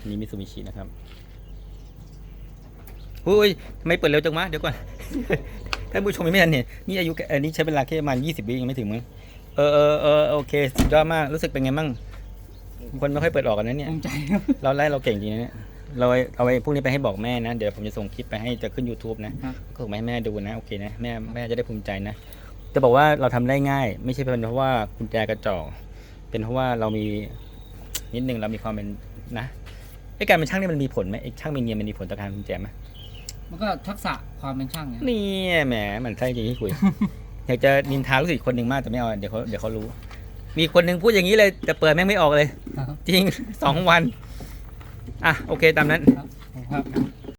อันนี่มิซูบิชินะครับอุ้ยทำไมเปิดเร็วจังวะเดี๋ยวก่อน ท่านผู้ชมยังไม่ทันเห็นนี่อายุแค่อันนี้ใช้เวลาแค่ประมาณยี่สิบวิยังไม่ถึงมั้งเออเออเออโอเคสุดยอดมากรู้สึกเป็นไงบ้างคนไม่ค่อยเปิดออกกันนะเนี่ยภูมิใจครับเราไล่เราเก่งจริงนะเนี่ยเราเอาไอ้พวกนี้ไปให้บอกแม่นะเดี๋ยวผมจะส่งคลิปไปให้จะขึ้น YouTube นะครับก็ส่งไปให้แม่ดูนะโอเคนะแม่แม่จะได้ภูมิใจนะจะบอกว่าเราทำได้ง่าย ไม่ใช่เป็นเพราะว่ากุญแจกระจอกเป็นเพราะว่าเรามีนิดนึงเรามีความเป็นนะ ไอ้การเป็นช่างนี่มันมีผลไหมไอ้ช่างเป็นเนียนมันมีผลต่อการกุญแจไหมมันก็ทักษะความเป็นช่างเนี่ยนี่แหมมันใช่จริงที่คุย อยากจะนินทารู้สึกคนหนึ่งมากแต่ไม่เอาเดี๋ยวเขาเดี๋ยวเขารู้ มีคนหนึ่งพูดอย่างนี้เลยแต่เปิดแม่งไม่ออกเลย ครับจริง สองวัน อะ โอเค ตามนั้น ครับผมครับ